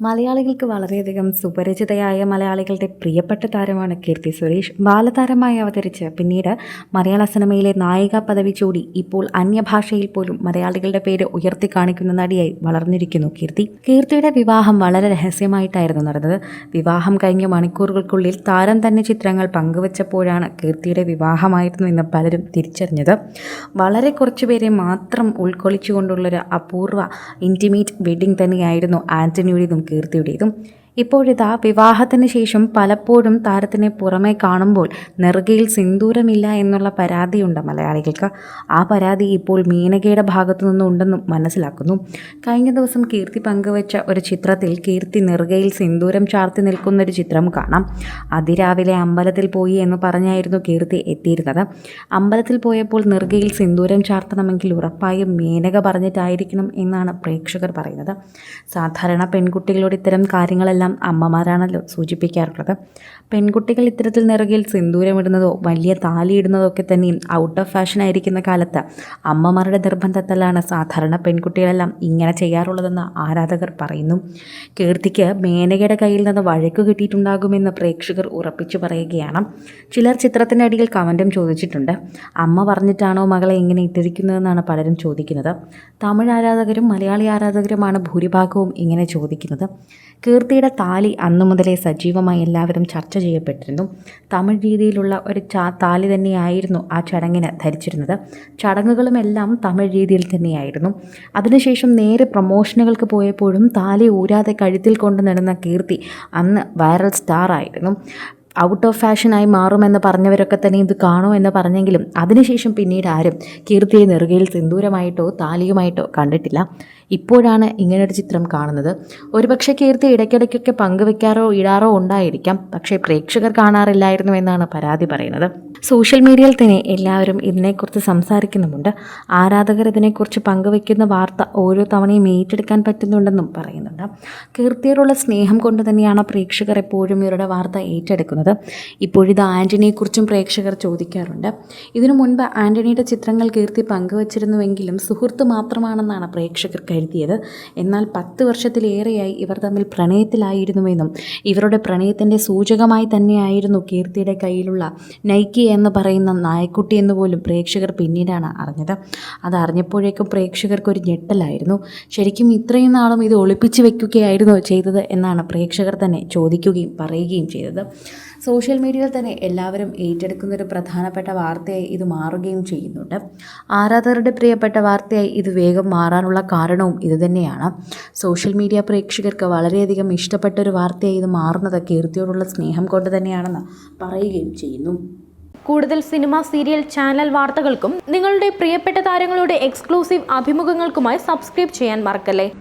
മലയാളികൾക്ക് വളരെയധികം സുപരിചിതയായ മലയാളികളുടെ പ്രിയപ്പെട്ട താരമാണ് കീർത്തി സുരേഷ്. ബാലതാരമായി അവതരിച്ച് പിന്നീട് മലയാള സിനിമയിലെ നായിക പദവി ചൂടി ഇപ്പോൾ അന്യഭാഷയിൽ പോലും മലയാളികളുടെ പേര് ഉയർത്തി കാണിക്കുന്ന നടിയായി വളർന്നിരിക്കുന്നു കീർത്തി. കീർത്തിയുടെ വിവാഹം വളരെ രഹസ്യമായിട്ടായിരുന്നു നടന്നത്. വിവാഹം കഴിഞ്ഞ മണിക്കൂറുകൾക്കുള്ളിൽ താരം തന്നെ ചിത്രങ്ങൾ പങ്കുവച്ചപ്പോഴാണ് കീർത്തിയുടെ വിവാഹമായിരുന്നു എന്ന് പലരും തിരിച്ചറിഞ്ഞത്. വളരെ കുറച്ചുപേരെ മാത്രം ഉൾക്കൊള്ളിച്ചുകൊണ്ടുള്ളൊരു അപൂർവ ഇന്റിമേറ്റ് വെഡിങ് തന്നെയായിരുന്നു ആന്റണിയുടേതും കീർത്തിയുടേതും ഇപ്പോഴിതാ വിവാഹത്തിന് ശേഷം പലപ്പോഴും താരത്തിനെ പുറമേ കാണുമ്പോൾ നെറുകയിൽ സിന്ദൂരമില്ല എന്നുള്ള പരാതിയുണ്ട് മലയാളികൾക്ക്. ആ പരാതി ഇപ്പോൾ മീനകയുടെ ഭാഗത്തു നിന്നുണ്ടെന്നും മനസ്സിലാക്കുന്നു. കഴിഞ്ഞ ദിവസം കീർത്തി പങ്കുവച്ച ഒരു ചിത്രത്തിൽ കീർത്തി നെറുകയിൽ സിന്ദൂരം ചാർത്തി നിൽക്കുന്ന ഒരു ചിത്രം കാണാം. അതിരാവിലെ അമ്പലത്തിൽ പോയി എന്ന് പറഞ്ഞായിരുന്നു കീർത്തി എത്തിയിരുന്നത്. അമ്പലത്തിൽ പോയപ്പോൾ നെറുകയിൽ സിന്ദൂരം ചാർത്തണമെങ്കിൽ ഉറപ്പായും മീനക പറഞ്ഞിട്ടായിരിക്കണം എന്നാണ് പ്രേക്ഷകർ പറയുന്നത്. സാധാരണ പെൺകുട്ടികളോട് ഇത്തരം കാര്യങ്ങളെല്ലാം അമ്മമാരാണല്ലോ സൂചിപ്പിക്കാറുള്ളത്. പെൺകുട്ടികൾ ഇത്തരത്തിൽ നിറകിൽ സിന്ദൂരമിടുന്നതോ വലിയ താലിയിടുന്നതോ ഒക്കെ തന്നെയും ഔട്ട് ഓഫ് ഫാഷൻ ആയിരിക്കുന്ന കാലത്ത് അമ്മമാരുടെ നിർബന്ധത്തിലാണ് സാധാരണ പെൺകുട്ടികളെല്ലാം ഇങ്ങനെ ചെയ്യാറുള്ളതെന്ന് ആരാധകർ പറയുന്നു. കീർത്തിക്ക് മേനകയുടെ കയ്യിൽ നിന്ന് വഴക്ക് കിട്ടിയിട്ടുണ്ടാകുമെന്ന് പ്രേക്ഷകർ ഉറപ്പിച്ചു പറയുകയാണ്. ചിലർ അടിയിൽ കമന്റും ചോദിച്ചിട്ടുണ്ട്. അമ്മ പറഞ്ഞിട്ടാണോ മകളെ ഇങ്ങനെ ഇട്ടിരിക്കുന്നതെന്നാണ് പലരും ചോദിക്കുന്നത്. തമിഴ് ആരാധകരും മലയാളി ആരാധകരുമാണ് ഭൂരിഭാഗവും ഇങ്ങനെ ചോദിക്കുന്നത്. കീർത്തിയുടെ താലി അന്നു മുതലേ സജീവമായി എല്ലാവരും ചർച്ച ചെയ്യപ്പെട്ടിരുന്നു. തമിഴ് രീതിയിലുള്ള ഒരു ചാ താലി തന്നെയായിരുന്നു ആ ചടങ്ങിന് ധരിച്ചിരുന്നത്. ചടങ്ങുകളുമെല്ലാം തമിഴ് രീതിയിൽ തന്നെയായിരുന്നു. അതിനുശേഷം നേരെ പ്രൊമോഷനുകൾക്ക് പോയപ്പോഴും താലി ഊരാതെ കഴുത്തിൽ കൊണ്ട് നടന്ന കീർത്തി അന്ന് വൈറൽ സ്റ്റാർ ആയിരുന്നു ഔട്ട് ഓഫ് ഫാഷനായി മാറുമെന്ന് പറഞ്ഞവരൊക്കെ തന്നെ ഇത് കാണോ എന്ന് പറഞ്ഞെങ്കിലും അതിനുശേഷം പിന്നീട് ആരും കീർത്തിയെ നെറുകയിൽ സിന്ദൂരമായിട്ടോ താലിയുമായിട്ടോ കണ്ടിട്ടില്ല. ഇപ്പോഴാണ് ഇങ്ങനൊരു ചിത്രം കാണുന്നത്. ഒരുപക്ഷെ കീർത്തി ഇടയ്ക്കിടയ്ക്കൊക്കെ പങ്കുവെക്കാറോ ഇടാറോ ഉണ്ടായിരിക്കാം. പക്ഷേ പ്രേക്ഷകർ കാണാറില്ലായിരുന്നു എന്നാണ് പരാതി പറയുന്നത്. സോഷ്യൽ മീഡിയയിൽ തന്നെ എല്ലാവരും ഇതിനെക്കുറിച്ച് സംസാരിക്കുന്നുമുണ്ട്. ആരാധകർ ഇതിനെക്കുറിച്ച് പങ്കുവെക്കുന്ന വാർത്ത ഓരോ തവണയും ഏറ്റെടുക്കാൻ പറ്റുന്നുണ്ടെന്നും പറയുന്നുണ്ട്. കീർത്തിയോടുള്ള സ്നേഹം കൊണ്ട് തന്നെയാണ് പ്രേക്ഷകർ എപ്പോഴും ഇവരുടെ വാർത്ത ഏറ്റെടുക്കുന്നത്. ഇപ്പോഴിത് ആന്റണിയെക്കുറിച്ചും പ്രേക്ഷകർ ചോദിക്കാറുണ്ട്. ഇതിനു മുൻപ് ആന്റണിയുടെ ചിത്രങ്ങൾ കീർത്തി പങ്കുവച്ചിരുന്നുവെങ്കിലും സുഹൃത്ത് മാത്രമാണെന്നാണ് പ്രേക്ഷകർ കരുതിയത്. എന്നാൽ പത്ത് വർഷത്തിലേറെയായി ഇവർ തമ്മിൽ പ്രണയത്തിലായിരുന്നുവെന്നും ഇവരുടെ പ്രണയത്തിന്റെ സൂചകമായി തന്നെയായിരുന്നു കീർത്തിയുടെ കയ്യിലുള്ള നൈക്കി എന്ന് പറയുന്ന നായക്കുട്ടി എന്ന് പോലും പ്രേക്ഷകർ പിന്നീടാണ് അറിഞ്ഞത്. അത് അറിഞ്ഞപ്പോഴേക്കും പ്രേക്ഷകർക്ക് ഒരു ഞെട്ടലായിരുന്നു. ശരിക്കും ഇത്രയും നാളും ഇത് ഒളിപ്പിച്ചു വെക്കുകയായിരുന്നു ചെയ്തത് എന്നാണ് പ്രേക്ഷകർ തന്നെ ചോദിക്കുകയും പറയുകയും ചെയ്തത്. സോഷ്യൽ മീഡിയയിൽ തന്നെ എല്ലാവരും ഏറ്റെടുക്കുന്ന ഒരു പ്രധാനപ്പെട്ട വാർത്തയായി ഇത് മാറുകയും ചെയ്യുന്നുണ്ട്. ആരാധകരുടെ പ്രിയപ്പെട്ട വാർത്തയായി ഇത് വേഗം മാറാനുള്ള കാരണവും ഇതുതന്നെയാണ് സോഷ്യൽ മീഡിയ പ്രേക്ഷകർക്ക് വളരെയധികം ഇഷ്ടപ്പെട്ട ഒരു വാർത്തയായി ഇത് മാറുന്നത് കീർത്തിയോടുള്ള സ്നേഹം കൊണ്ട് തന്നെയാണെന്ന് പറയുകയും ചെയ്യുന്നു. കൂടുതൽ സിനിമ സീരിയൽ ചാനൽ വാർത്തകൾക്കും നിങ്ങളുടെ പ്രിയപ്പെട്ട താരങ്ങളുടെ എക്സ്ക്ലൂസീവ് അഭിമുഖങ്ങൾക്കുമായി സബ്സ്ക്രൈബ് ചെയ്യാൻ മറക്കല്ലേ?